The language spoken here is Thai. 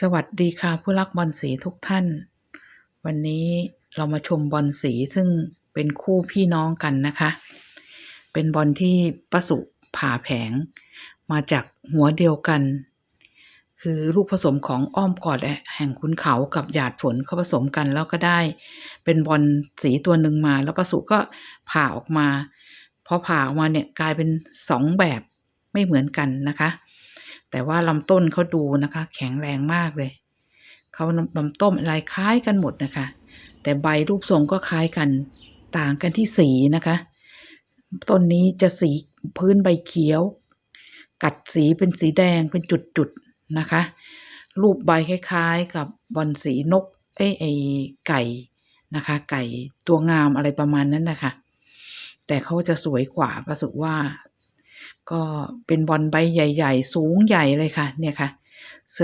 สวัสดีค่ะผู้รักบอลสีทุกท่าน วันนี้เรามาชมบอลสีซึ่งเป็นคู่พี่น้องกันนะคะ เป็นบอลที่ประสุผ่าแผง มาจากหัวเดียวกัน คือลูกผสมของอ้อมกอดแห่งขุนเขากับหยาดฝนเขาผสมกันแล้วก็ได้ เป็นบอลสีตัวหนึ่งมา แล้วประสุก็ผ่าออกมาพอผ่าออกมาเนี่ยกลายเป็นสองแบบไม่เหมือนกันนะคะ แต่ว่าลำต้นเขาดูนะคะ แข็งแรงมากเลยเขาลำต้นอะไรคล้ายกันหมดนะคะ แต่ใบรูปทรงก็คล้ายกันต่างกันที่สีนะคะ ต้นนี้จะสีพื้นใบเขียว กัดสีเป็นสีแดงเป็นจุดๆนะคะ รูปใบคล้ายๆกับบอลสีนกเอ้ยไอไก่นะคะ ไก่ตัวงามอะไรประมาณนั้นนะคะ แต่เขาจะสวยกว่าประสุว่า ก็เป็นบอลใบใหญ่ ๆ สูงใหญ่เลยค่ะ เนี่ยค่ะ